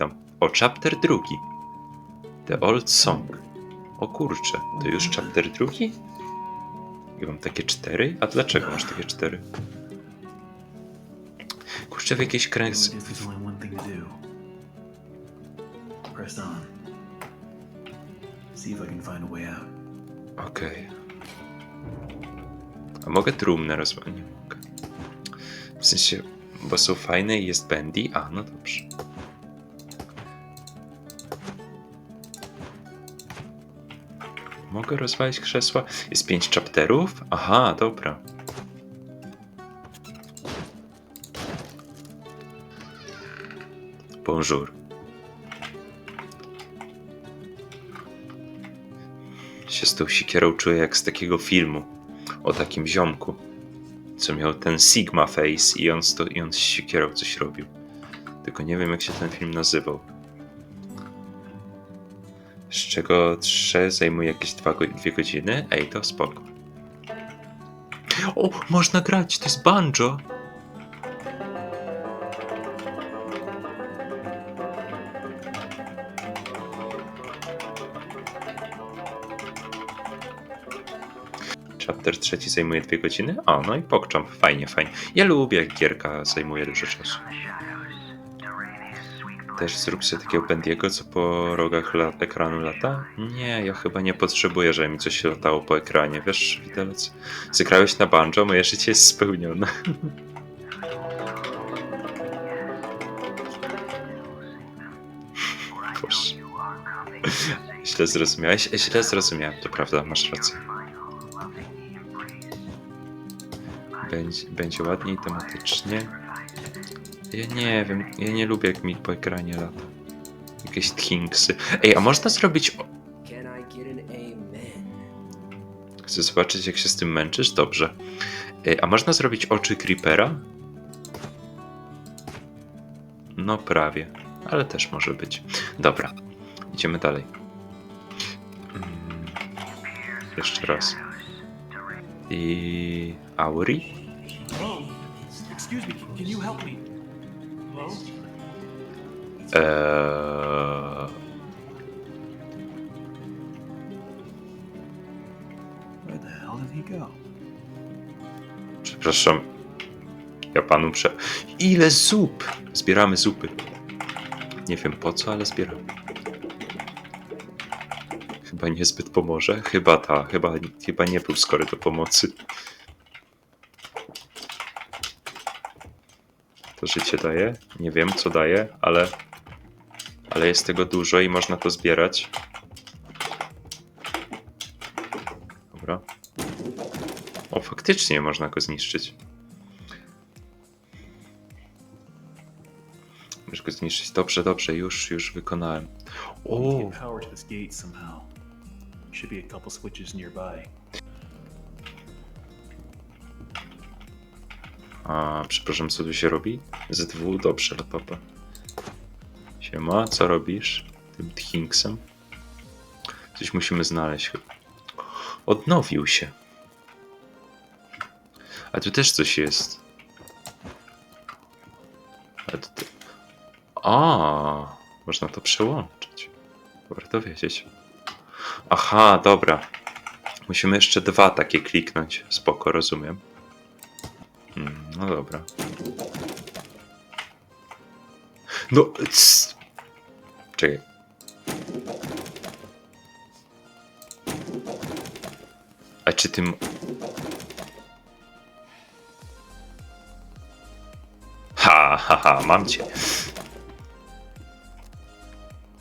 tam. O, chapter drugi. The Old Song. O kurczę, to już chapter drugi? Ja mam takie cztery? A dlaczego masz takie cztery? Kurczę, w jakiejś I kręg... I can find a. Okej. Mogę trumnę rozwalić? Nie mogę. W sensie, bo są fajne i jest bendy? A, no dobrze. Mogę rozwalić krzesła? Jest pięć chapterów? Aha, dobra. Bonjour. się z tą sikierą czuję jak z takiego filmu o takim ziomku, co miał ten Sigma Face i on, sto, i on z sikierą coś robił. Tylko nie wiem jak się ten film nazywał. Czego trzy zajmuje jakieś dwa, go- dwie godziny? Ej, to spoko. O, można grać, to jest banjo! Chapter trzeci zajmuje dwie godziny? O, no i PogChamp, fajnie, fajnie. Ja lubię, jak gierka zajmuje dużo czasu. Też zrób sobie takiego Bendiego, co po rogach la- ekranu lata? Nie, ja chyba nie potrzebuję, żeby mi coś latało po ekranie. Wiesz, widelec? Zagrałeś na banjo, moje życie jest spełnione. Boże. Źle zrozumiałeś? Źle zrozumiałem, to prawda, masz rację. Będzie, będzie ładniej tematycznie. Ja nie wiem, ja nie lubię jak mi po ekranie lata. Jakieś thinksy. Ej, a można zrobić... o-? Chcę zobaczyć jak się z tym męczysz? Dobrze. Ej, a można zrobić oczy Creepera? No prawie, ale też może być. Dobra, idziemy dalej. Mm, jeszcze raz. I... Auri? Hello? Excuse me, can you help me? Eee... Przepraszam. Ja panu prze... Ile zup! Zbieramy zupy. Nie wiem po co, ale zbieramy. Chyba niezbyt pomoże. Chyba ta. Chyba, chyba nie był skory do pomocy. Życie daje? Nie wiem co daje, ale... Ale jest tego dużo i można to zbierać. Dobra. O, faktycznie można go zniszczyć. Możesz go zniszczyć. Dobrze, dobrze, już, już wykonałem. O. Should be a couple switches nearby. A przepraszam, co tu się robi? ZW, dobrze, papa. Siema, co robisz? Tym Thinksem? Coś musimy znaleźć. Odnowił się. A tu też coś jest. A tu... ty- A, można to przełączyć. Warto wiedzieć. Aha, dobra. Musimy jeszcze dwa takie kliknąć. Spoko, rozumiem. Mm, no dobra. No, c... Czekaj. A czy tym... Ha, ha, ha, mam cię.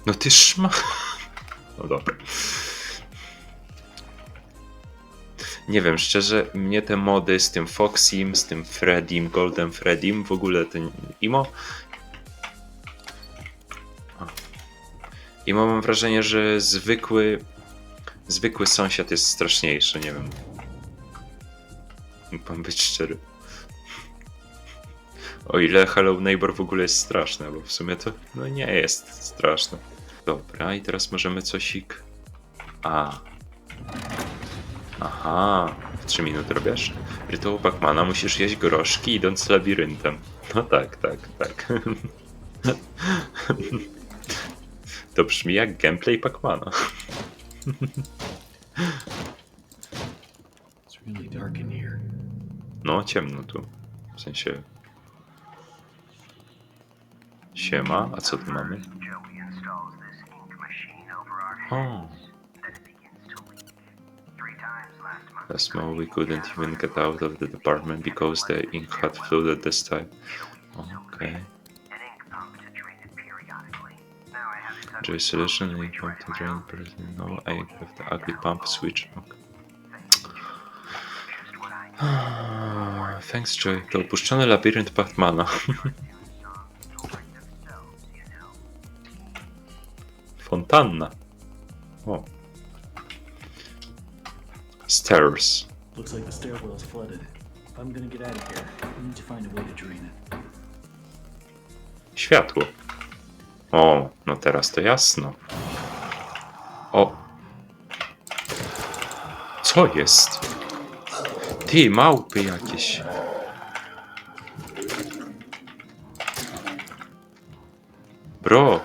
No ty szma... No dobra. Nie wiem, szczerze, mnie te mody z tym Foxim, z tym Fredim, Golden Fredim, w ogóle ten Imo. Imo mam wrażenie, że zwykły, zwykły sąsiad jest straszniejszy, nie wiem. Mam być szczery. O ile Hello Neighbor w ogóle jest straszne, bo w sumie to no nie jest straszne. Dobra, i teraz możemy cosik. A, Aha, w 3 minuty robisz? Rytuał Pacmana musisz jeść groszki idąc labiryntem. No tak, tak, tak. To brzmi jak gameplay Pacmana. No, ciemno tu. W sensie... Siema, a co tu mamy? Joey last month. we couldn't even get out of the department because the ink had flooded the style. Okay. Joy solution ink pump to drain person. No, I have the ugly pump switch. Okay. Thanks, Joy. To opuszczony labirynt Batmana. Fontanna. O. Stairs. Looks like the stairwell is flooded. If I'm gonna get out of here, I need to find a way to drain it. Światło. O, no teraz to jasno. O. Co jest? Ty, małpy jakieś. Bro.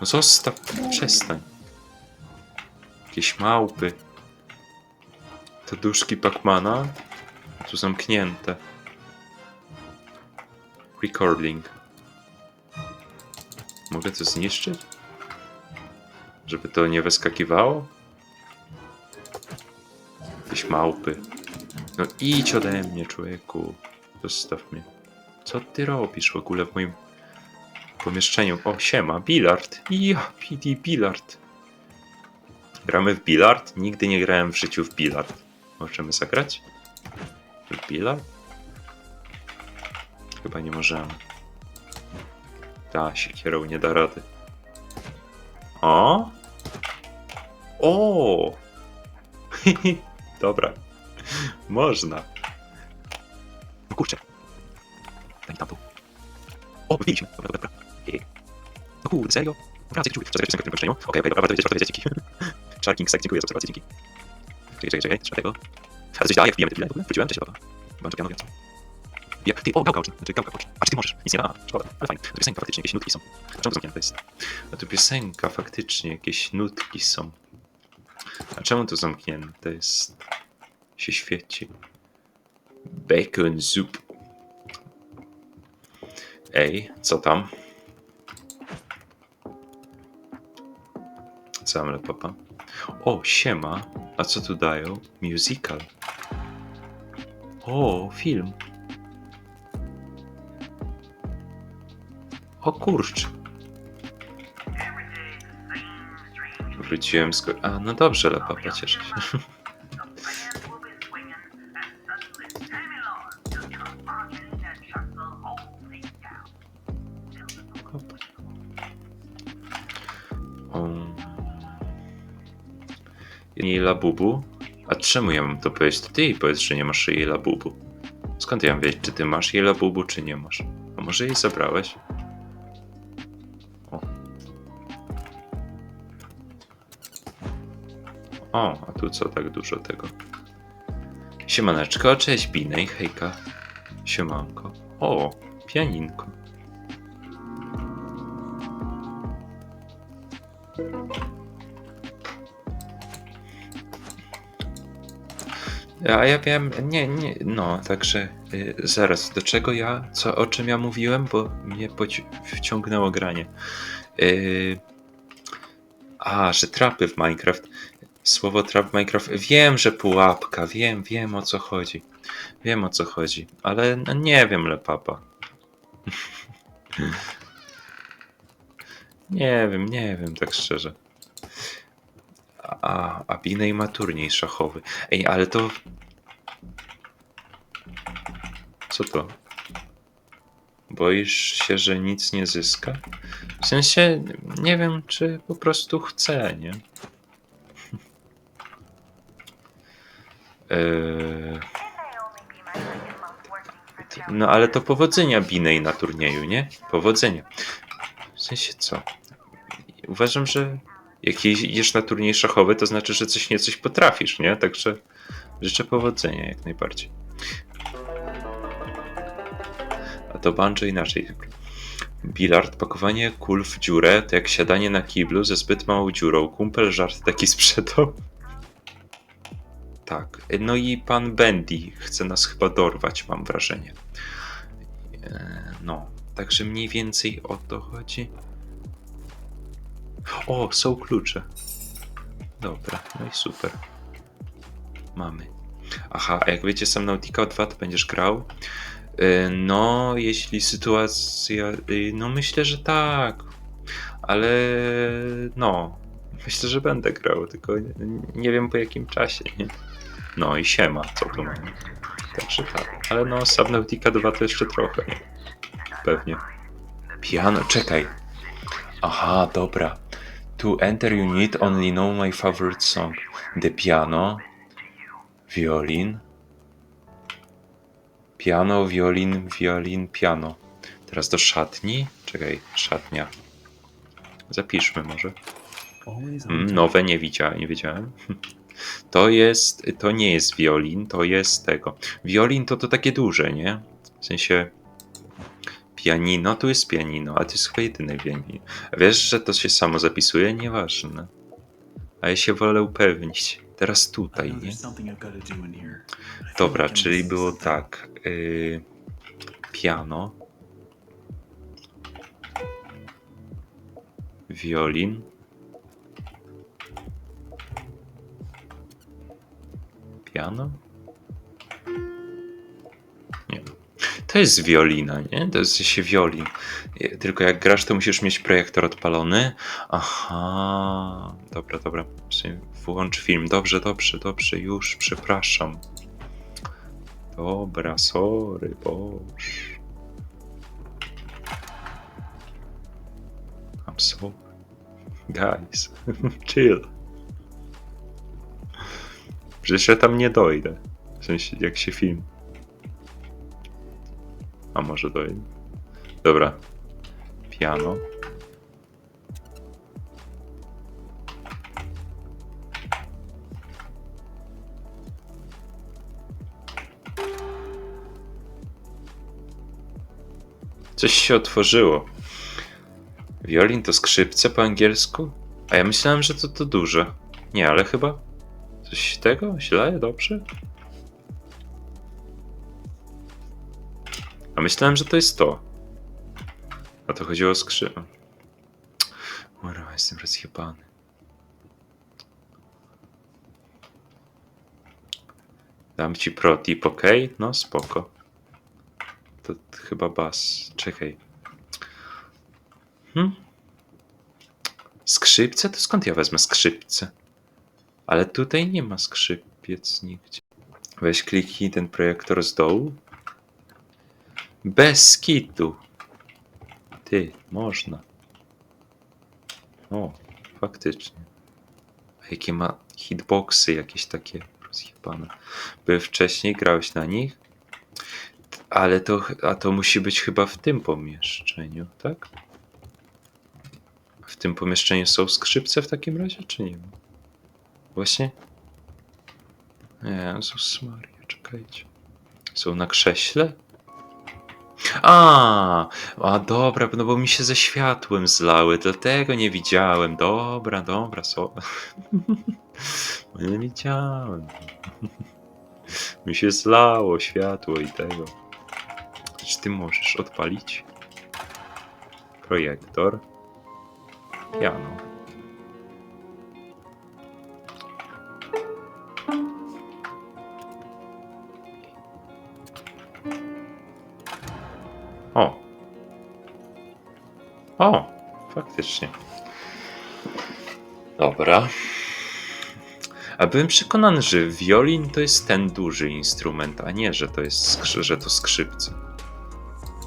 No zostaw, przestań. Jakieś małpy. Te duszki Pacmana. Tu zamknięte. Recording. Mogę to zniszczyć? Żeby to nie wyskakiwało? Jakieś małpy. No idź ode mnie, człowieku. Zostaw mnie. Co ty robisz w ogóle w moim pomieszczeniu? O, siema, bilard. Ja, PD, bilard. Gramy w bilard? Nigdy nie grałem w życiu w bilard. Możemy zagrać? Bilard? Chyba nie możemy. Ta, siekierą nie da rady. O! O! Dobra. Można. No kurczę. Daj tamtą. O, wybiliśmy. Dobra, dobra, dobra. No kurde, serio? Wracaj, czuję. Czekaj, piosenkę w. Okej, okej, dobra, warto wiedzieć, warto wiedzieć, dzięki. Sharking dziękuję za obserwację, dzięki. Czekaj, czekaj, czekaj, trzeba tego. Ale coś daje, wbijamy te ogóle? Wróciłem, cześć, papa. Mam czepiano, więc. Ja, ty, o, gałka oczna, znaczy gałka oczna. A czy ty możesz? Nic nie da, a, szkoda, ale fajnie. To piosenka faktycznie, jakieś nutki są. To zamknięte jest? A tu piosenka faktycznie, jakieś nutki są. A czemu to zamknięte jest? Się świeci. Bacon soup. Ej, co tam? Tam, papa? O, siema. A co tu dają? Musical. O, film. O kurcz. Wróciłem z... A, no dobrze, ale papa cieszę się. labubu? A czemu ja mam to powiedzieć? To ty jej powiedz, że nie masz jej labubu. Skąd ja mam wiedzieć, czy ty masz jej labubu, czy nie masz? A może jej zabrałeś? O. O, a tu co tak dużo tego? Siemaneczko, cześć Binej, hejka. Siemanko. O, pianinko. A ja wiem, nie, nie, no, także y, zaraz, do czego ja, co, o czym ja mówiłem, bo mnie wciągnęło granie. Y, a, że trapy w Minecraft. Słowo trap w Minecraft. Wiem, że pułapka, wiem, wiem o co chodzi. Wiem o co chodzi, ale no, nie wiem, lepapa. nie wiem, nie wiem, tak szczerze. A, a Binej ma turniej szachowy. Ej, ale to. Co to? Boisz się, że nic nie zyska? W sensie, nie wiem, czy po prostu chce, nie? Eee, no ale to powodzenia Binej na turnieju, nie? Powodzenia. W sensie co? Uważam, że jak jedziesz na turniej szachowy, to znaczy, że coś nie coś potrafisz, nie? Także życzę powodzenia jak najbardziej. A to banjo inaczej. Bilard, pakowanie kul w dziurę to jak siadanie na kiblu ze zbyt małą dziurą. Kumpel żart taki sprzedał. Tak. No i pan Bendy chce nas chyba dorwać, mam wrażenie. E, No, także mniej więcej o to chodzi. O, są klucze. Dobra, no i super. Mamy. Aha, a jak wiecie, sam Nautica 2 to będziesz grał? Y, No, jeśli sytuacja. y, No, myślę, że tak. Ale no, myślę, że będę grał, tylko nie, wiem po jakim czasie. No i siema, co tu mamy. Także tak. Ale no, Subnautica 2 to jeszcze trochę. Nie? Pewnie. Piano, czekaj. Aha, dobra. To enter you need only know my favorite song. The piano, violin, piano, violin, violin, piano. Teraz do szatni. Czekaj, szatnia. Zapiszmy może. Mm, nowe nie widziałem, nie wiedziałem. To jest, to nie jest violin, to jest tego. Violin to to takie duże, nie? W sensie pianino, tu jest pianino, a to jest chyba jedyne pianino. Wiesz, że to się samo zapisuje? Nieważne. A ja się wolę upewnić. Teraz tutaj, nie? Dobra, czyli było tak. Yy, piano. Wiolin. Piano? To jest wiolina, nie? To jest się wiolin. Je- Tylko jak grasz, to musisz mieć projektor odpalony. Aha. Dobra, dobra. Włącz film. Dobrze, dobrze, dobrze. Już, przepraszam. Dobra, sorry, boż. I'm sorry. Guys, chill. Przecież ja tam nie dojdę. W sensie, jak się film. Może dojdę? Dobra. Piano. Coś się otworzyło. Wiolin to skrzypce po angielsku? A ja myślałem, że to to duże. Nie, ale chyba coś tego? Źle? Dobrze? A myślałem, że to jest to. A to chodziło o skrzydła. Kurwa, jestem rozjebany. Dam ci pro tip, ok? No spoko. To chyba bas. Czekaj. Hmm? Skrzypce? To skąd ja wezmę skrzypce? Ale tutaj nie ma skrzypiec nigdzie. Weź kliknij ten projektor z dołu. Bez kitu. Ty, można. O, faktycznie. A jakie ma hitboxy jakieś takie rozjebane. Były wcześniej, grałeś na nich? Ale to, a to musi być chyba w tym pomieszczeniu, tak? W tym pomieszczeniu są skrzypce w takim razie, czy nie? Właśnie? Nie, Jezus Maria, czekajcie. Są na krześle? A, a dobra, no bo mi się ze światłem zlały, dlatego nie widziałem. Dobra, dobra, so. Bo nie widziałem. mi się zlało światło i tego. Czy ty możesz odpalić? Projektor. Piano. Faktycznie. Dobra. A byłem przekonany, że wiolin to jest ten duży instrument, a nie, że to jest skrzy- że to skrzypce.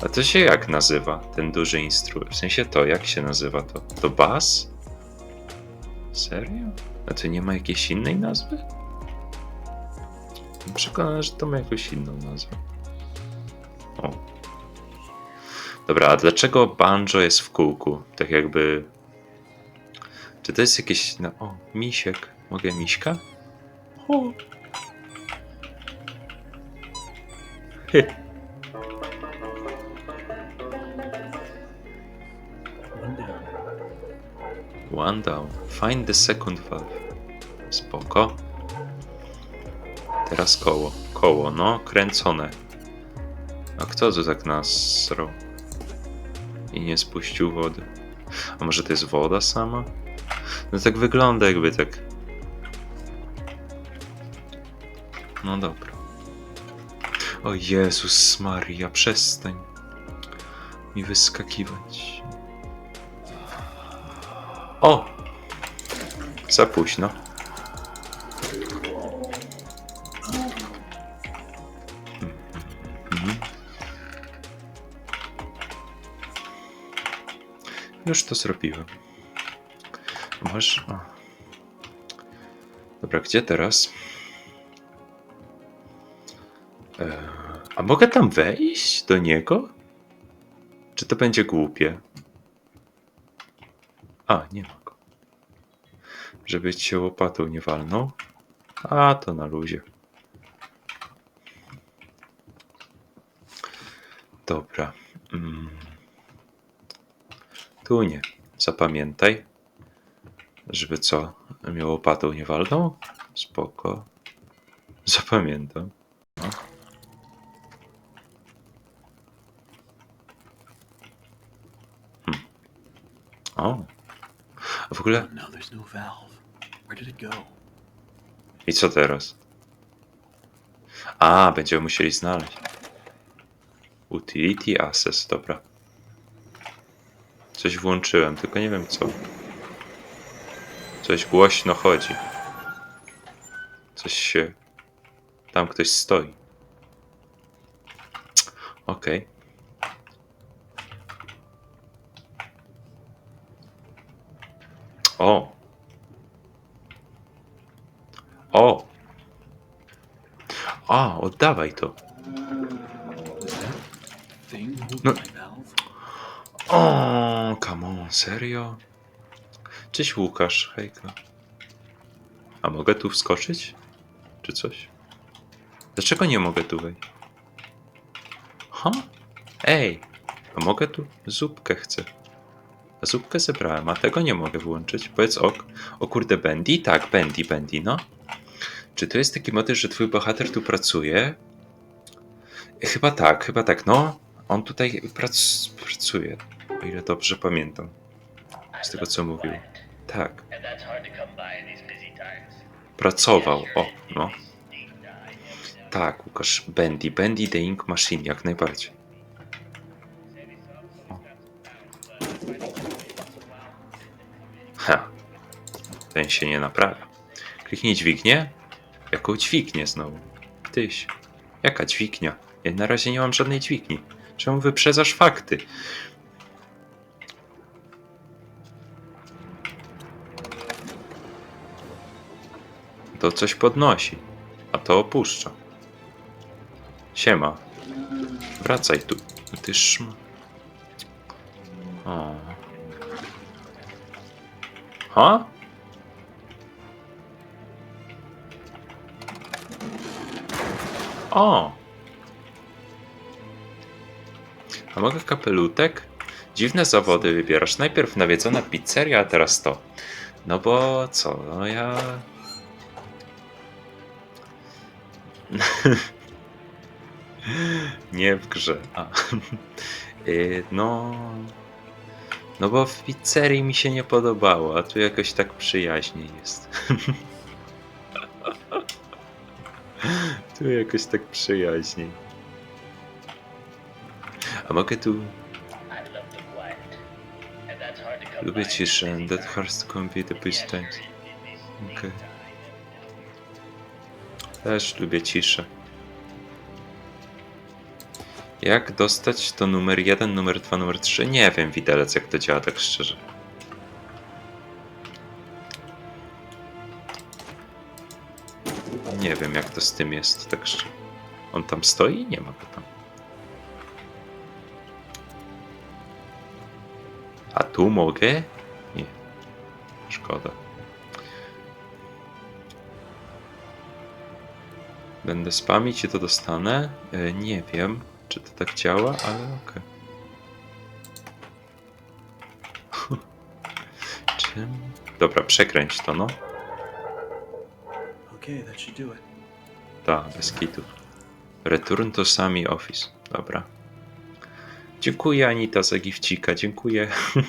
A to się jak nazywa, ten duży instrument? W sensie to, jak się nazywa to? To bas? Serio? A to nie ma jakiejś innej nazwy? Byłem przekonany, że to ma jakąś inną nazwę. O. Dobra, a dlaczego banjo jest w kółku? Tak jakby. Czy to jest jakieś. No, o, misiek. Mogę miśka? O. Hy. One down. Find the second valve. Spoko. Teraz koło. Koło, no, kręcone. A kto tu tak nasrał? I nie spuścił wody. A może to jest woda sama? No tak wygląda jakby tak. No dobra. O Jezus Maria, przestań mi wyskakiwać. O! Za późno. Już to zrobiłem. Może. O. Dobra, gdzie teraz? E, a mogę tam wejść do niego? Czy to będzie głupie? A, nie ma go. Żeby ci się łopatą nie walnął. A, to na luzie. Dobra. Mm. Tu nie. Zapamiętaj. Żeby co? Mnie łopatą nie walnął? Spoko. Zapamiętam. No. Hmm. O. A w ogóle. No? I co teraz? A, będziemy musieli znaleźć. Utility Access, dobra. Coś włączyłem, tylko nie wiem co. Coś głośno chodzi. Coś się. Tam ktoś stoi. Okej. O! O! A, oddawaj to. No. O, come on, serio? Cześć Łukasz, hejka. A mogę tu wskoczyć? Czy coś? Dlaczego nie mogę tu wejść? Ha? Ej, a mogę tu? Zupkę chcę. A zupkę zebrałem, a tego nie mogę włączyć. Powiedz ok. O kurde, Bendy? Tak, Bendy, Bendy, no. Czy to jest taki motyw, że twój bohater tu pracuje? Chyba tak, chyba tak, no. On tutaj prac, pracuje, o ile dobrze pamiętam. Z tego co mówił. Tak, pracował, o, no. Tak, Łukasz, Bendy, Bendy the Ink Machine, jak najbardziej. O. Ha, ten się nie naprawia. Kliknij dźwignię? Jaką dźwignię znowu? Tyś, jaka dźwignia? Ja na razie nie mam żadnej dźwigni. Czemu wyprzedzasz fakty? To coś podnosi, a to opuszcza. Siema. Wracaj tu. Ty szm... O. Ha? O! A mogę kapelutek? Dziwne zawody wybierasz. Najpierw nawiedzona pizzeria, a teraz to. No bo co, no ja... Nie w grze. A. Y, No. No bo w pizzerii mi się nie podobało, a tu jakoś tak przyjaźnie jest. tu jakoś tak przyjaźniej. A mogę tu. Hard Lubię ciszę. That hurts to convey the Yes, times. Okay. Też lubię ciszę. Jak dostać to numer 1, numer 2, numer 3? Nie wiem, widelec, jak to działa, tak szczerze. Nie wiem, jak to z tym jest, tak szczerze. On tam stoi? Nie ma go tam. A tu mogę? Nie. Szkoda. Będę spamić i to dostanę? E, Nie wiem, czy to tak działa, ale okej. Czy tym. Dobra, przekręć to, no. Okay, that should do it. Tak, bez kitu. Return to sami office. Dobra. Dziękuję Anita za gifcika, dziękuję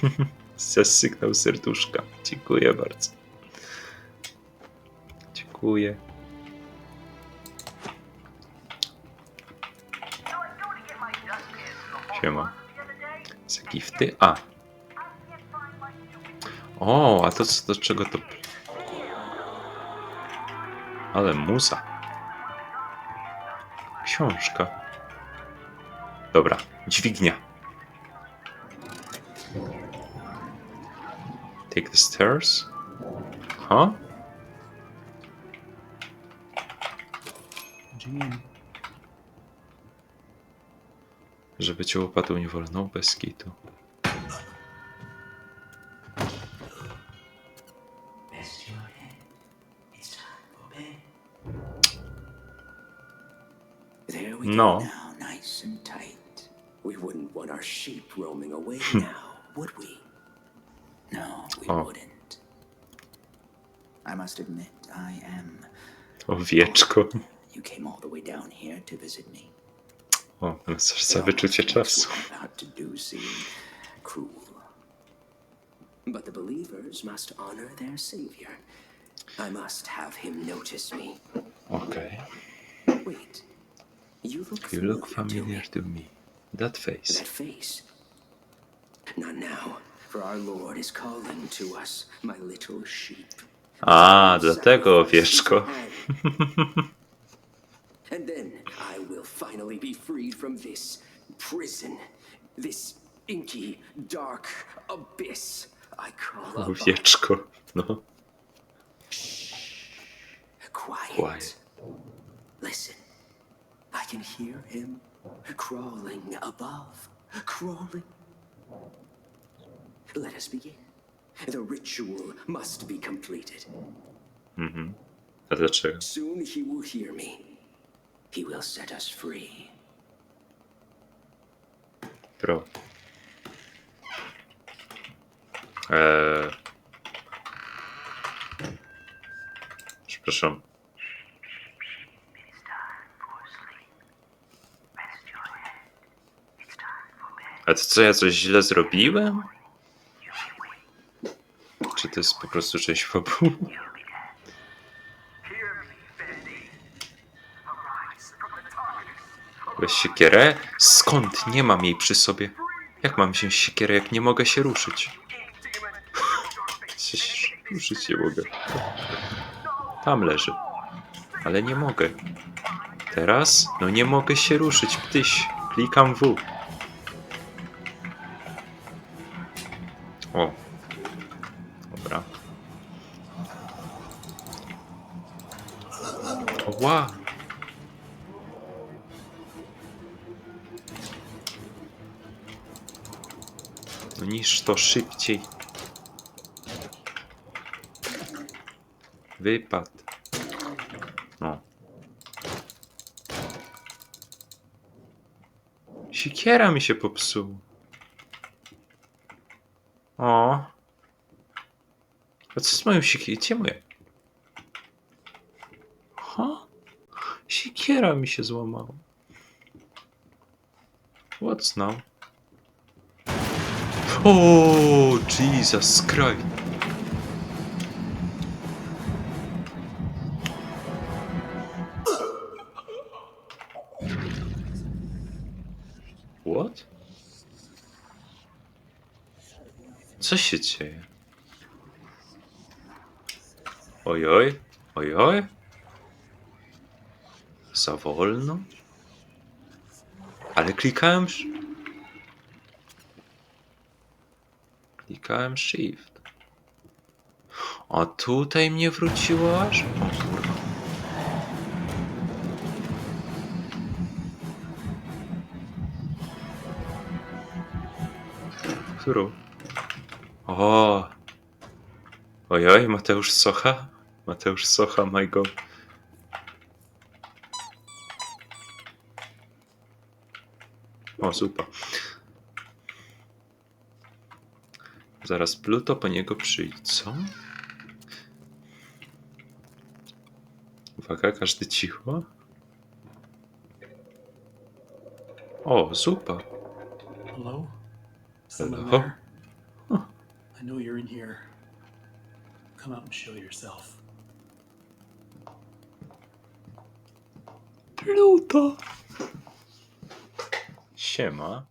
za sygnał serduszka. Dziękuję bardzo. Dziękuję. Siema. Za gifty? A. O, a to co, do czego to... Ale muza. Książka. Dobra, dźwignia. Take the stairs? Huh? Gene, Żeby cię łopatou nie wolno bez kitu. No. go now, nice and tight. We wouldn't want our sheep roaming away now, would we? No, we Oh. wouldn't. I must admit, I am. Owieczko. You came all the way down here to visit me. O, no coś za wyczucie czasu. But the believers must honor their savior. I must have him notice me. Okej. Wait. You look You look familiar to me. to me. That face. That face. Not now, for our Lord is calling to us, my little sheep. A, dlatego owieczko. And then I will finally be freed from this prison, this inky, dark abyss I call. Owieczko. No. Quiet. Quiet. Listen. I can hear him crawling above. Crawling. Let us begin. The ritual must be completed. Mhm. Mm A dlaczego? Soon he will hear me. He will set us free. Pro. Eee... Przepraszam. A to co, ja coś źle zrobiłem? Czy to jest po prostu część fabuły? Weź siekierę? Skąd? Nie mam jej przy sobie. Jak mam się siekierę, jak nie mogę się ruszyć? Ruszyć nie mogę. Tam leży. Ale nie mogę. Teraz? No nie mogę się ruszyć, ptyś. Klikam W. O. Dobra. Ła! Niż to szybciej. Wypad. No. Sikiera mi się popsuła. O. A co z moją siekierą? Gdzie moja? Ha? Siekiera mi się złamała. What's now? O, Jesus Christ. What? Co się dzieje? Ojoj, ojoj. Za wolno? Ale klikałem... Klikałem shift. A tutaj mnie wróciło aż? O kurwa. Którą? O! Ojoj, Mateusz Socha? Mateusz Socha, my god. O, super. Zaraz Pluto po niego przyjdzie. Co? Uwaga, każdy cicho. O, zupa. Hello? Someone Hello? there? Huh. I know you're in here. Come out and show yourself. Pluto. Siema.